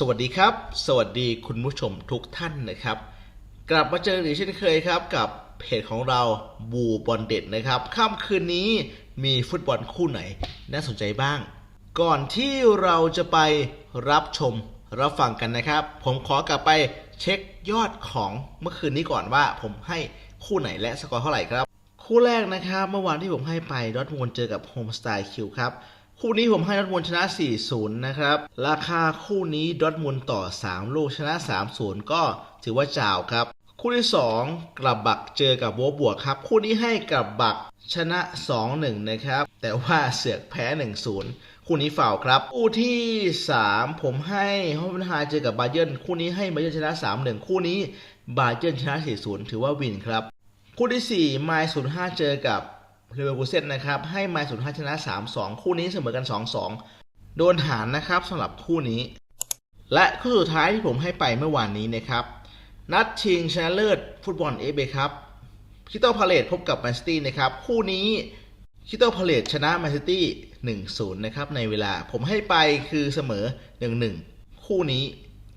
สวัสดีครับ สวัสดีคุณผู้ชมทุกท่านนะครับ กลับมาเจออีกเช่นเคยครับกับเพจของเราบูบอลเด็ดนะครับค่ำคืนนี้มีฟุตบอลคู่ไหนน่าสนใจบ้าง ก่อนที่เราจะไปรับชมรับฟังกันนะครับ ผมขอกลับไปเช็คยอดของเมื่อคืนนี้ก่อนว่า ผมให้คู่ไหนและสกอร์เท่าไหร่ครับ คู่แรกนะครับ เมื่อวานที่ผมให้ไปดอทมูลเจอกับโฮมสไตล์คิวครับ คู่นี้ผมให้ดอทมูลชนะ 4-0 นะครับ ราคาคู่นี้ดอทมูลต่อ 3 ลูกชนะ 3-0 ก็ถือว่าจ่าวครับ คู่ที่ 2กลับบักเจอกับโวบวกครับ คู่นี้ให้กลับบักชนะ 2-1 นะครับ แต่ว่าเสือกแพ้ 1-0 คู่นี้ฝ่าวครับ คู่ที่ 3 ผมให้ฮอฟเฟนไฮเจอกับบาเยิร์นคู่นี้ให้บาเยิร์นชนะ 3-1 คู่นี้บาเยิร์นชนะ 4-0 ถือว่าวินครับ คู่ที่4ไมล์05 เจอกับ เลเวอร์พูเซนนะครับให้ไมล์05ชนะ 3-2 คู่นี้เสมอกัน 2-2 โดนหารนะครับสำหรับคู่นี้ และคู่สุดท้ายที่ผมให้ไปเมื่อวานนี้นะครับ นัดชิงชนะเลิศฟุตบอลเอเบครับคิโตพาเลตพบกับแมนซิตี้นะครับ คู่นี้คิโตพาเลตชนะแมนซิตี้1-0 นะครับ ในเวลาผมให้ไปคือเสมอ 1-1 คู่นี้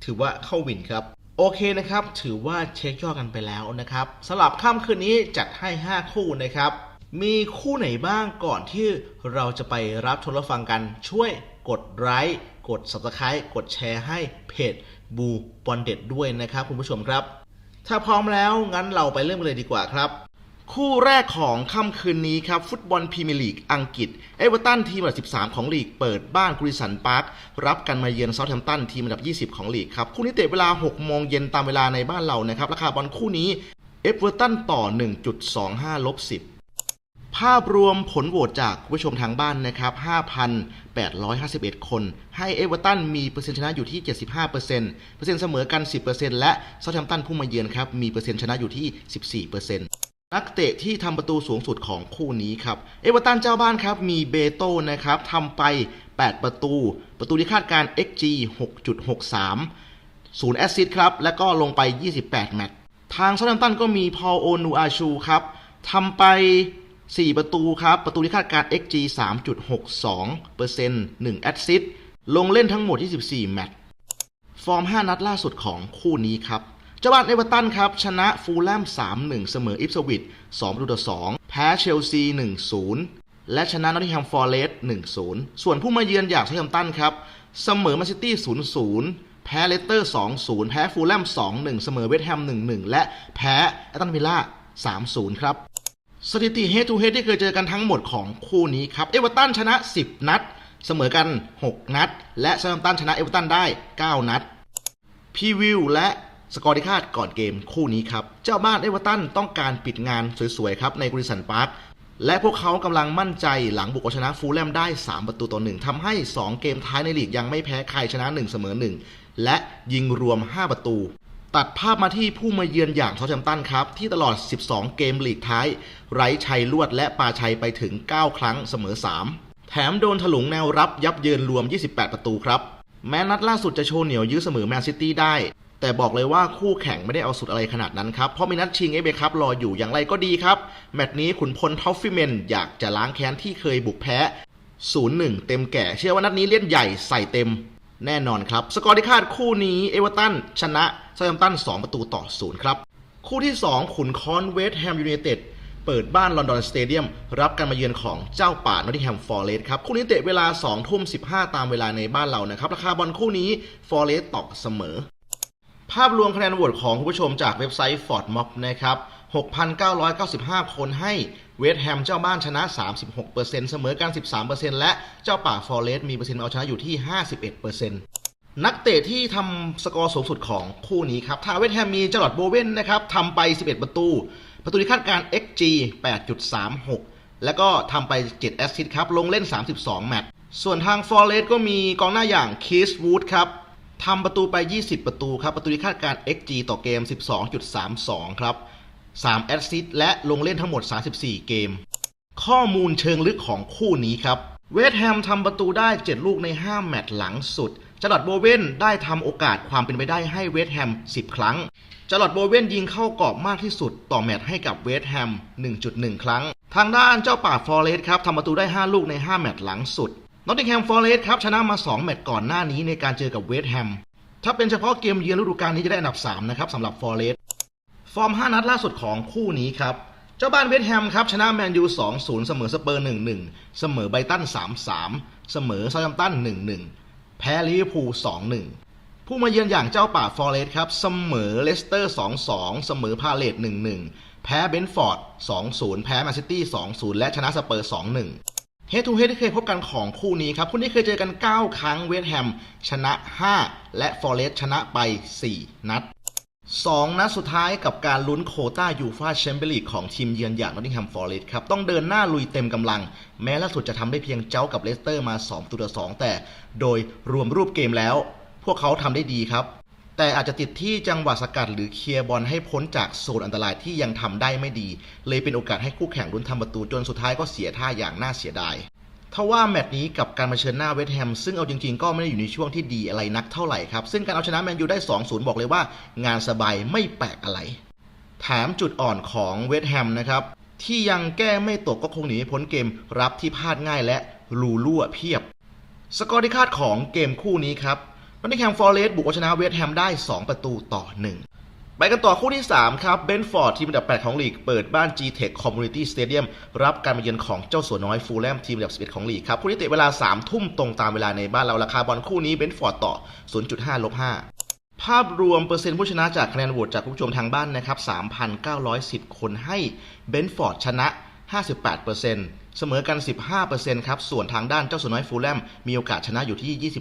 ถือว่าเข้าวินครับ โอเคนะครับ ถือว่าเช็คยอดกันไปแล้วนะครับสำหรับค่ำคืนนี้จัดให้ 5 คู่นะครับ มีคู่ไหนบ้างก่อนที่เราจะไปรับชมรับฟังกันช่วยกดไลค์กด subscribe กดแชร์ให้เพจบูบอลเด็ดด้วยนะครับคุณผู้ชมครับ ถ้าพร้อมแล้วงั้นเราไปเริ่มกันเลยดีกว่าครับ คู่แรกของค่ำคืนนี้ครับ ฟุตบอลพรีเมียร์ลีกอังกฤษ เอเวอร์ตันทีมอันดับ 13 ของลีกเปิดบ้านกริสันพาร์ครับกันมาเยือนเซาท์แฮมป์ตันทีมอันดับ 20 ของลีกครับ คู่นี้เตะเวลา 6 โมงเย็นตามเวลาในบ้านเรานะครับราคาบอลคู่นี้เอเวอร์ตันต่อ 1.25ลบ10 ภาพรวมผลโหวตจากคุณผู้ชมทางบ้านนะครับ 5,851 คน ให้เอเวอร์ตันมีเปอร์เซ็นต์ชนะอยู่ที่ 75%เปอร์เซ็นต์เปอร์เซ็นต์เสมอกัน 10%และเซาท์แฮมป์ตันผู้มาเยือนครับ มีเปอร์เซ็นต์ชนะอยู่ที่ 14%นักเตะที่ทำประตูสูงสุดของคู่นี้ครับ เอเวอร์ตันเจ้าบ้านครับ มีเบโต้นะครับทำไป 8 ประตู ประตูที่คาดการ XG 6.63ศูนย์แอสซิสต์ครับ แล้วก็ลงไป 28 แมตช์ ทางเซาท์แฮมป์ตันก็มีพอลโอนูอาชูครับทำไป 4 ประตูครับ ประตูที่คาดการ XG 3.62เปอร์เซ็นต์1แอสซิสต์ลงเล่นทั้งหมด 24 แมตช์ ฟอร์ม 5 นัดล่าสุดของคู่นี้ครับ เจ้าบ้านเอเวอร์ตันครับ ชนะฟูลแลม 3-1 เสมออิฟสวิต2ประตูต่อ 2 แพ้เชลซี 1-0 และชนะนอตติงแฮมฟอร์เรสต์1-0 ส่วนผู้มาเยือนอย่างเซาท์แฮมตันครับ เสมอแมนซิตี้ 0-0แพ้เลสเตอร์ 2-0 แพ้ฟูลแลม 2-1 เสมอเวสต์แฮม 1-1 และแพ้แอตตันวิลล่า 3-0 ครับ สถิติเฮดทูเฮดที่เคยเจอกันทั้งหมดของคู่นี้ครับ เอเวอร์ตันชนะ 10 นัด เสมอกัน 6 นัด และเซาท์แฮมตันชนะเอเวอร์ตันได้ 9 นัดพีวิวและสกอร์ที่คาดก่อนเกมคู่นี้ครับ เจ้าบ้านเอเวอร์ตันต้องการปิดงานสวยๆครับในกริสันพาร์คและพวกเขากำลังมั่นใจหลังบุกชนะฟูลแลมได้ 3 ประตูต่อ1ทำให้ 2 เกมท้ายในลีกยังไม่แพ้ใครชนะ 1 เสมอ 1 และยิงรวม 5 ประตู ตัดภาพมาที่ผู้มาเยือนอย่างเซาท์แฮมตันครับ ที่ตลอด 12 เกมลีกท้าย ไร้ชัยลวดและปาชัยไปถึง 9 ครั้งเสมอ 3 แถมโดนถลุงแนวรับยับเยินรวม 28 ประตูครับ แม้นัดล่าสุดจะโชว์เหนียวยื้อเสมอแมนซิตี้ได้ แต่บอกเลยว่าคู่แข่งไม่ได้เอาสุดอะไรขนาดนั้นครับ เพราะมีนัดชิงเอเบครับรออยู่อย่างไรก็ดีครับ แมตช์นี้ขุนพลทอฟฟี่เมนอยากจะล้างแค้นที่เคยบุกแพ้ 0-1 เต็มแก่ เชื่อว่านัดนี้เล่นใหญ่ใส่เต็ม แน่นอนครับ สกอร์ที่คาดคู่นี้เอเวอร์ตันชนะเซาท์แฮมป์ตัน 2 ประตูต่อ 0 ครับ คู่ที่ 2 ขุนคอนเวสต์แฮมยูไนเต็ดเปิดบ้านลอนดอนสเตเดียมรับการมาเยือนของเจ้าป่านอตติแฮมฟอร์เรสครับ คู่นี้เตะเวลา2ทุ่ม15 ตามเวลาในบ้านเรานะครับ ราคาบอลคู่นี้ฟอร์เรสต์ตอกเสมอ ภาพรวมคะแนนโหวตของคุณผู้ชมจากเว็บไซต์ Ford Mob นะครับ 6,995 คนให้ เวสต์แฮมเจ้าบ้านชนะ 36%เสมอกัน 13%และเจ้าป่าฟอร์เรสต์มีเปอร์เซ็นต์เอาชนะอยู่ที่ 51%นักเตะที่ทำสกอร์สูงสุดของคู่นี้ครับ ทาเวสต์แฮมมีจลอดโบเวนนะครับทำไป 11 ประตู ประตูที่คาดการ XG 8.36 แล้วก็ทำไป 7 แอสซิสต์ครับ ลงเล่น 32 แมตช์ ส่วนทางฟอร์เรสต์ก็มีกองหน้าอย่างคีสวูดครับทำประตูไป 20 ประตูครับ ประตูที่คาดการ XG ต่อเกม 12.32 ครับ 3 แอสซิสต์และลงเล่นทั้งหมด 34 เกม ข้อมูลเชิงลึกของคู่นี้ครับ เวสต์แฮมทำประตูได้ 7 ลูกใน 5 แมตช์หลังสุดจลอดโบเวนได้ทำโอกาสความเป็นไปได้ให้เวสต์แฮม 10 ครั้งจลอดโบเวนยิงเข้ากรอบมากที่สุดต่อแมตช์ให้กับเวสต์แฮม 1.1 ครั้ง ทางด้านเจ้าป่าฟอร์เรสครับทำประตูได้ 5 ลูกใน 5 แมตช์หลังสุดนอตติงแฮมฟอร์เรสครับชนะมา 2 แมตช์ก่อนหน้านี้ในการเจอกับเวสต์แฮม ถ้าเป็นเฉพาะเกมเยือนฤดูกาลนี้จะได้อันดับ 3 นะครับสำหรับฟอร์เรส ฟอร์ม 5 นัดล่าสุดของคู่นี้ครับ เจ้าบ้านเวสต์แฮมครับ ชนะแมนยู 2-0 เสมอสเปอร์ 1-1 เสมอไบตัน 3-3 เสมอเซาท์แฮมตัน 1-1 แพ้ลิเวอร์พูล 2-1 ผู้มาเยือนอย่างเจ้าป่าฟอร์เรสครับ เสมอเลสเตอร์ 2-2 เสมอพาเลต 1-1 แพ้เบนฟอร์ด 2-0 แพ้แมนซิตี้ 2-0 และชนะสเปอร์ 2-1เฮดทูเฮดที่เคยพบกันของคู่นี้ครับ คู่นี้เคยเจอกัน 9 ครั้งเวสต์แฮม ชนะ 5 และฟอร์เรสชนะไป 4 นัด 2นัดสุดท้ายกับการลุ้นโควต้ายูฟาแชมเปี้ยนลีกของทีมเยือนอย่างนอตติงแฮมฟอร์เรสครับ ต้องเดินหน้าลุยเต็มกำลัง แม้ล่าสุดจะทำได้เพียงเจ้ากับเลสเตอร์มา2ตัวต่อ2แต่ โดยรวมรูปเกมแล้ว พวกเขาทำได้ดีครับ แต่อาจจะติดที่จังหวะสกัดหรือเคลียร์บอลให้พ้นจากโซนอันตรายที่ยังทำได้ไม่ดี เลยเป็นโอกาสให้คู่แข่งลุ้นทำประตูจนสุดท้ายก็เสียท่าอย่างน่าเสียดาย ทว่าแมตช์นี้กับการมาเชิญหน้าเวสต์แฮมซึ่งเอาจริงๆ ก็ไม่ได้อยู่ในช่วงที่ดีอะไรนักเท่าไหร่ครับ ซึ่งการเอาชนะแมนยูได้ 2-0 บอกเลยว่า งานสบายไม่แปลกอะไร แถมจุดอ่อนของเวสต์แฮมนะครับที่ยังแก้ไม่ตกก็คงหนีพ้นเกมรับที่พลาดง่ายและรูรั่วเพียบ สกอร์ที่คาดของเกมคู่นี้ครับนอตติงแฮมฟอร์เรสบุกเอาชนะเวสต์แฮมได้ 2 ประตูต่อ 1 ไปกันต่อคู่ที่ 3 ครับเบนฟอร์ดทีมอันดับ 8 ของลีก เปิดบ้าน G-Tech Community Stadium รับการมาเยือนของเจ้าสัวน้อยฟูลแลมทีมอันดับ 11 ของลีกครับ คู่นี้เตะเวลา 3 ทุ่มตรงตามเวลาในบ้านเราราคาบอลคู่นี้เบนฟอร์ดต่อ 0.5ลบ5ภาพรวมเปอร์เซ็นต์ผู้ชนะจากคะแนนโหวตจากผู้ชมทางบ้านนะครับ 3,910 คนให้เบนฟอร์ดชนะ 58%เสมอกัน 15%ครับ ส่วนทางด้านเจ้าสัวน้อยฟูลแลมมีโอกาสชนะอยู่ที่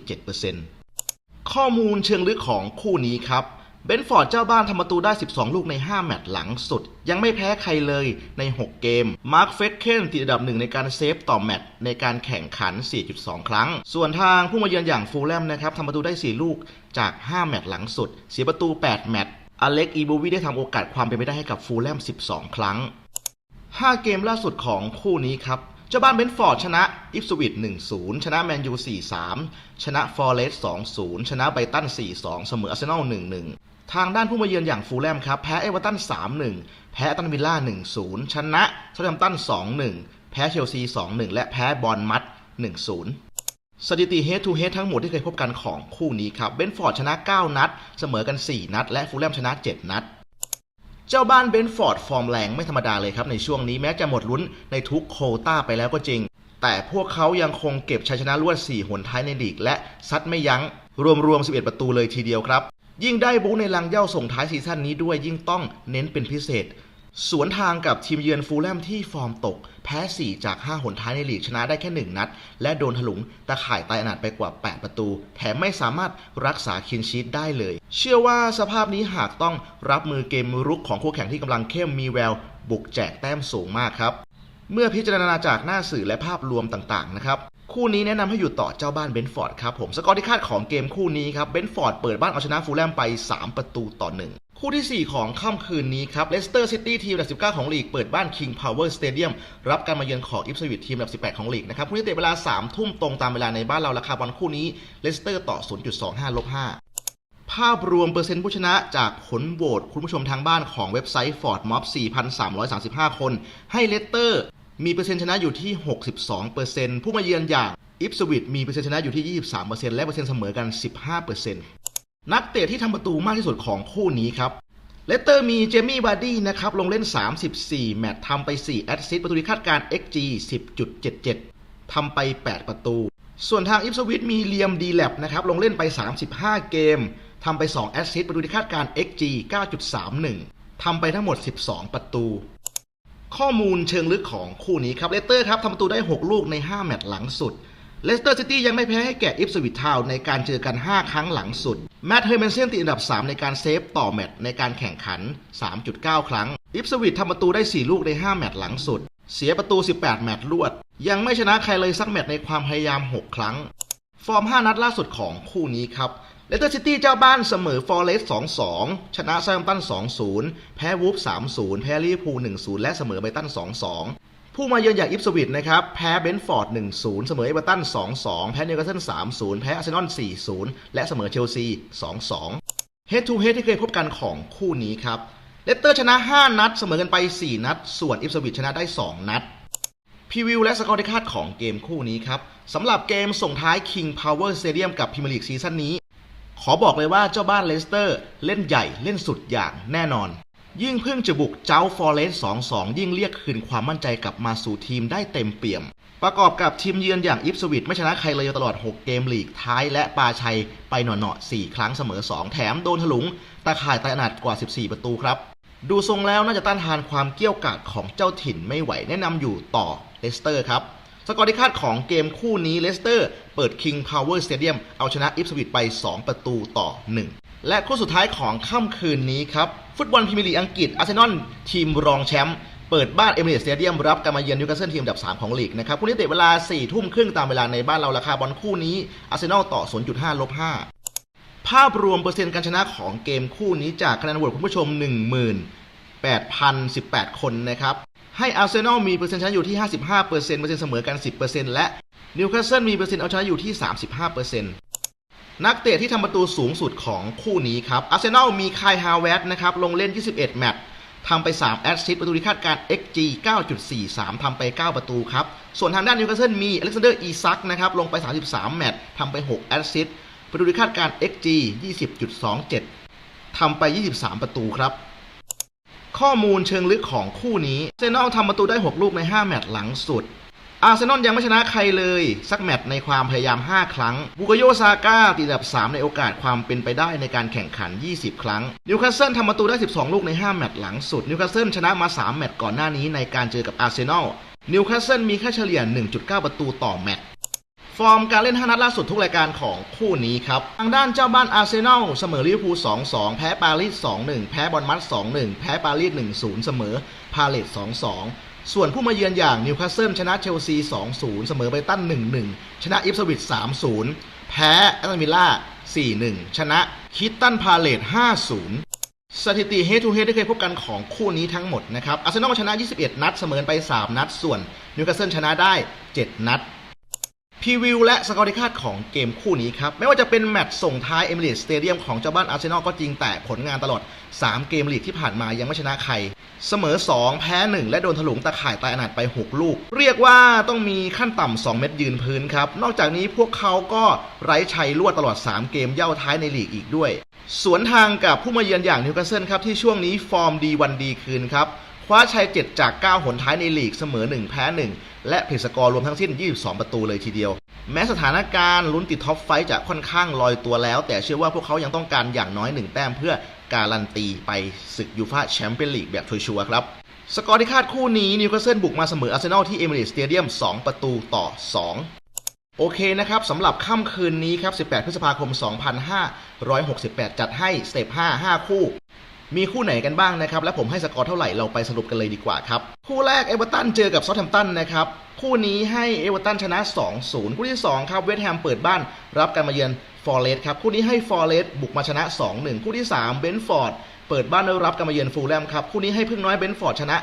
27%ข้อมูลเชิงลึกของคู่นี้ครับ เบนฟอร์ดเจ้าบ้านทำประตูได้ 12 ลูกใน 5 แมตช์หลังสุด ยังไม่แพ้ใครเลยใน 6 เกม มาร์คเฟสเคนติดอันดับหนึ่งในการเซฟต่อแมตช์ในการแข่งขัน 4.2 ครั้ง ส่วนทางผู้มาเยือนอย่างฟูลแลมนะครับทำประตูได้ 4 ลูกจาก 5 แมตช์หลังสุด เสียประตู 8 แมตช์อเล็กอีบูวีได้ทำโอกาสความเป็นไปได้ให้กับฟูลแลม 12 ครั้ง 5 เกมล่าสุดของคู่นี้ครับเจ้าบ้านเบนฟอร์ดชนะอิฟสวิต1-0 ชนะแมนยู 4-3 ชนะฟอร์เรส2-0 ชนะไบตัน 4-2 เสมออาร์เซนอล 1-1 ทางด้านผู้มาเยือนอย่างฟูลแลมครับ แพ้เอเวอร์ตัน 3-1 แพ้ตันวิลล่า 1-0 ชนะซาท์แฮมตัน 2-1 แพ้เชลซี 2-1 และแพ้บอลมัด 1-0 สถิติ head to head ทั้งหมดที่เคยพบกันของคู่นี้ครับ เบนฟอร์ดชนะ 9 นัด เสมอกัน 4 นัด และฟูลแลมชนะ 7 นัด เจ้าบ้านเบนฟอร์ดฟอร์มแรงไม่ธรรมดาเลยครับในช่วงนี้แม้จะหมดลุ้นในทุกโคต้าไปแล้วก็จริง แต่พวกเขายังคงเก็บชัยชนะรวด 4 หนท้ายในลีก และซัดไม่ยัง้งรวมๆ11 ประตูเลยทีเดียวครับ ยิ่งได้บู๊ในลังเย่าส่งท้ายซีซั่นนี้ด้วยยิ่งต้องเน้นเป็นพิเศษ สวนทางกับทีมเยือนฟูลแลมที่ฟอร์มตก แพ้ 4 จาก 5 หนท้ายในลีกชนะได้แค่ 1 นัด และโดนถลุงตะข่ายตายอนาถไปกว่า 8 ประตู แถมไม่สามารถรักษาคินชีตได้เลย เชื่อว่าสภาพนี้หากต้องรับมือเกมรุกของคู่แข่งที่กำลังเข้มมีแวว บุกแจกแต้มสูงมากครับเมื่อพิจารณาจากหน้าสื่อและภาพรวมต่างๆนะครับ คู่นี้แนะนำให้อยู่ต่อเจ้าบ้านเบนฟอร์ดครับผมสกอร์ที่คาดของเกมคู่นี้ครับเบนฟอร์ดเปิดบ้านเอาชนะฟูลแลมไป 3 ประตูต่อ 1คู่ทีสี่ 4 ของค่ำคืนนี้ครับเลสเตอร์ซิตี้ทีมอันดับ 19 ของลีก เปิดบ้าน King Power Stadium รับการมาเยือนของอิฟสวิตทีมอันดับ 18 ของลีกนะครับคู่นี้เตะเวลา 3 ทุ่มตรงตามเวลาในบ้านเราราคาบอลคู่นี้เลสเตอร์ต่อ 0.25 ลบ 5 ภาพรวมเปอร์เซ็นต์ผู้ชนะจากผลโหวตคุณผู้ชมทางบ้านของเว็บไซต์ Ford Mob 4,335 คน ให้เลสเตอร์ มีเปอร์เซ็นต์ชนะอยู่ที่ 62%ผู้มาเยือนอย่างอิฟสวิตมีเปอร์เซ็นต์ชนะอยู่ที่ 23%และเปอร์เซ็นต์เสมอกัน 15%นักเตะที่ทำประตูมากที่สุดของคู่นี้ครับเลสเตอร์มีเจมี่บาร์ดี้นะครับลงเล่น 34 แมตช์ทำไป 4 แอสซิสต์ประตูที่คาดการณ์ XG 10.77 ทำไป 8 ประตู ส่วนทางอิฟสวิตมีเลียมดีแลบนะครับลงเล่นไป 35 เกมทำไป 2 แอสซิสต์ประตูที่คาดการณ์ XG 9.31 ทำไปทั้งหมด 12 ประตู ข้อมูลเชิงลึกของคู่นี้ครับเลสเตอร์ครับทำประตูได้ 6 ลูกใน 5 แมตช์หลังสุดเลสเตอร์ซิตี้ยังไม่แพ้ให้แก่อิฟสวิตทาวในการเจอกัน 5 ครั้งหลังสุด แมตต์เฮอร์เมนเซนติดอันดับ 3 ในการเซฟต่อแมตช์ในการแข่งขัน 3.9 ครั้ง อิฟสวิตทำประตูได้ 4 ลูกใน 5 แมตช์หลังสุด เสียประตู 18 แมตช์รวด ยังไม่ชนะใครเลยสักแมตช์ในความพยายาม 6 ครั้ง ฟอร์ม 5 นัดล่าสุดของคู่นี้ครับ เลสเตอร์ซิตี้เจ้าบ้านเสมอฟอร์เรสต์2-2 ชนะไซมตัน 2-0 แพ้วูฟ3-0 แพ้ลิเวอร์พูล1-0 และเสมอไบตัน 2-2 ผู้มาเยือนอย่างอิฟสวิตนะครับ แพ้เบนฟอร์ด 1-0 เสมอเอเวอร์ตัน 2-2 แพ้นิวคาสเซิล3-0 แพ้อาร์เซนอล 4-0 และเสมอเชลซี 2-2 Head to Head ที่เคยพบกันของคู่นี้ครับ เลสเตอร์ชนะ 5 นัด เสมอกันไป 4 นัด ส่วนอิฟสวิตชนะได้ 2 นัดพีวิวและสกอร์ที่คาดของเกมคู่นี้ครับสำหรับเกมส่งท้าย King Power Stadium กับพรีเมลีกซีซั่นนี้ ขอบอกเลยว่าเจ้าบ้านเลสเตอร์เล่นใหญ่เล่นสุดอย่างแน่นอน ยิ่งเพิ่งจะบุกเจ้าฟอร์เรสต์ 2-2 ยิ่งเรียกคืนความมั่นใจกลับมาสู่ทีมได้เต็มเปี่ยม ประกอบกับทีมเยือนอย่างอิฟสวิตไม่ชนะใครเลยตลอด 6 เกมลีกท้ายและปาชัยไปหน่อๆ4ครั้งเสมอ 2 แถมโดนถลุงตาข่ายตาอนาดกว่า 14 ประตูครับ ดูทรงแล้วน่าจะต้านทานความเกี้ยวกาดของเจ้าถิ่นไม่ไหวแนะนำอยู่ต่อเลสเตอร์ครับ สกอร์ที่คาดของเกมคู่นี้เลสเตอร์เปิด King Power Stadium เอาชนะอิฟสวิตไป 2 ประตูต่อ 1 และคู่สุดท้ายของค่ำคืนนี้ครับ ฟุตบอลพรีเมียร์ลีกอังกฤษอาร์เซนอลทีมรองแชมป์เปิดบ้านเอเมิเรตสเตเดียมรับการมาเยือนนิวคาสเซิลทีมอันดับ 3 ของลีกนะครับคู่นี้เตะเวลา 4 ทุ่มครึ่งตามเวลาในบ้านเราราคาบอลคู่นี้อาร์เซนอลต่อ 0.5ลบ5ภาพรวมเปอร์เซ็นต์การชนะของเกมคู่นี้จากคะแนนโหวตคุณผู้ชม 18,018 คนนะครับ ให้อาร์เซนอลมีเปอร์เซ็นต์ชนะอยู่ที่ 55%เปอร์เซ็นต์เสมอกัน 10%และนิวคาสเซิลมีเปอร์เซ็นต์เอาชนะอยู่ที่ 35%นักเตะที่ทำประตูสูงสุดของคู่นี้ครับอาร์เซนอลมีคายฮาวเวร์นะครับลงเล่น 21 แมตช์ทำไป 3 แอสซิสต์ประตูที่คาดการ XG 9.43 ทำไป 9 ประตูครับ ส่วนทางด้านนิวคาสเซิลมีอเล็กซานเดอร์อีซักนะครับลงไป 33 แมตช์ทำไป 6 แอสซิสต์ประตูที่คาดการ XG 20.27 ทำไป 23 ประตูครับ ข้อมูลเชิงลึกของคู่นี้อเซนอลทำประตูได้ 6 ลูกใน 5 แมตช์หลังสุด อาร์เซนอลยังไม่ชนะใครเลย สักแมตช์ในความพยายาม 5 ครั้ง บุกโยซาก้าติดอันดับ 3 ในโอกาสความเป็นไปได้ในการแข่งขัน 20 ครั้ง นิวคาสเซิลทำประตูได้ 12 ลูกใน 5 แมตช์หลังสุด นิวคาสเซิลชนะมา 3 แมตช์ก่อนหน้านี้ในการเจอกับอาร์เซนอล นิวคาสเซิลมีค่าเฉลี่ย 1.9 ประตูต่อแมตช์ ฟอร์มการเล่น 5 นัดล่าสุดทุกรายการของคู่นี้ครับ ทางด้านเจ้าบ้านอาร์เซนอลเสมอลิเวอร์พูล 2-2 แพ้ปารีส 2-1 แพ้บอลมัด 2-1 แพ้ปารีส 1-0 เสมอพาเลต 2-2 ส่วนผู้มาเยือนอย่างนิวคาสเซิลชนะเชลซี 2-0 เสมอไบตัน 1-1 ชนะอิฟสวิต 3-0 แพ้แอตมิลล่า 4-1 ชนะคิตตันพาเลต 5-0สถิติ head to head ที่เคยพบกันของคู่นี้ทั้งหมดนะครับอาร์เซนอลชนะ 21 นัด เสมอไป 3 นัด ส่วนนิวคาสเซิลชนะได้ 7 นัด พรีวิวและสกอร์ที่คาดของเกมคู่นี้ครับ ไม่ว่าจะเป็นแมตช์ส่งท้ายเอมิเรตสเตเดียมของเจ้าบ้านอาร์เซนอลก็จริงแต่ผลงานตลอด 3 เกมลีกที่ผ่านมายังไม่ชนะใคร เสมอ 2 แพ้ 1 และโดนถลุงตะข่ายตายอนาถไป 6 ลูก เรียกว่าต้องมีขั้นต่ำ 2 เม็ดยืนพื้นครับ นอกจากนี้พวกเขาก็ไร้ชัยรวดตลอด 3 เกมเย่าท้ายในลีกอีกด้วย สวนทางกับผู้มาเยือนอย่างนิวคาสเซิลครับที่ช่วงนี้ฟอร์มดีวันดีคืนครับคว้าชัย 7 จาก 9 หนท้ายในลีกเสมอ 1 แพ้ 1 และเพจสกอร์รวมทั้งสิ้น 22 ประตูเลยทีเดียว แม้สถานการณ์ลุ้นติดท็อปไฟท์จะค่อนข้างลอยตัวแล้ว แต่เชื่อว่าพวกเขายังต้องการอย่างน้อย 1 แต้มเพื่อการันตีไปศึกยูฟาแชมเปี้ยนลีกแบบชัวร์ครับ สกอร์ที่คาดคู่นี้นิวคาสเซิลบุกมาเสมออาร์เซนอลที่เอมิเรตสเตเดียม 2 ประตูต่อ 2โอเคนะครับสำหรับค่ำคืนนี้ครับ 18 พฤษภาคม 2568 จัดให้สเต็ป5 5 คู่ มีคู่ไหนกันบ้างนะครับ และผมให้สกอร์เท่าไหร่เราไปสรุปกันเลยดีกว่าครับ คู่แรกเอเวอร์ตันเจอกับซอทแฮมตันนะครับ คู่นี้ให้เอเวอร์ตันชนะ 2-0 คู่ที่ 2 ครับเวสต์แฮมเปิดบ้านรับการมาเยือนฟอร์เรสครับ คู่นี้ให้ฟอร์เรสบุกมาชนะ 2-1 คู่ที่3เบนฟอร์ดเปิดบ้านรับการมาเยือนฟูลแลมครับ คู่นี้ให้พึ่งน้อยเบนฟอร์ดชนะ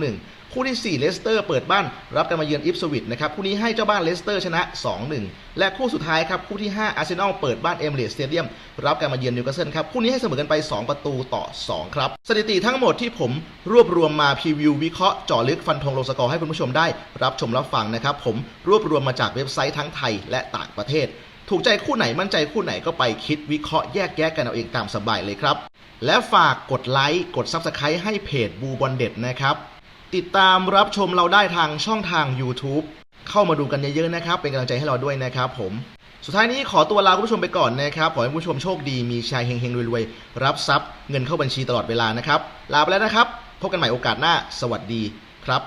3-1 คู่ที่ 4 เลสเตอร์เปิดบ้านรับการมาเยือนอิฟสวิตนะครับคู่นี้ให้เจ้าบ้านเลสเตอร์ชนะ 2-1 และคู่สุดท้ายครับคู่ที่ 5 อาร์เซนอลเปิดบ้านเอมเรตสเตเดียมรับการมาเยือนนิวคาสเซิลครับคู่นี้ให้เสมอกันไป 2 ประตูต่อ 2 ครับ สถิติทั้งหมดที่ผมรวบรวมมาพรีวิววิเคราะห์เจาะลึกฟันธงลงสกอร์ให้คุณผู้ชมได้ รับชมรับฟังนะครับผมรวบรวมมาจากเว็บไซต์ทั้งไทยและต่างประเทศ ถูกใจคู่ไหนมั่นใจคู่ไหนก็ไปคิดวิเคราะห์แยกแยะกันเอาเองตามสบายเลยครับและฝากกดไลค์กด Subscribe ให้เพจบูบอลเด็ดนะครับ ติดตามรับชมเราได้ทางช่องทาง YouTube เข้ามาดูกันเยอะๆนะครับ เป็นกำลังใจให้เราด้วยนะครับผมสุดท้ายนี้ขอตัวลาคุณผู้ชมไปก่อนนะครับ ขอให้คุณผู้ชมโชคดีมีชายเฮงๆรวยๆรับทรัพย์เงินเข้าบัญชีตลอดเวลานะครับ ลาไปแล้วนะครับ พบกันใหม่โอกาสหน้า สวัสดีครับ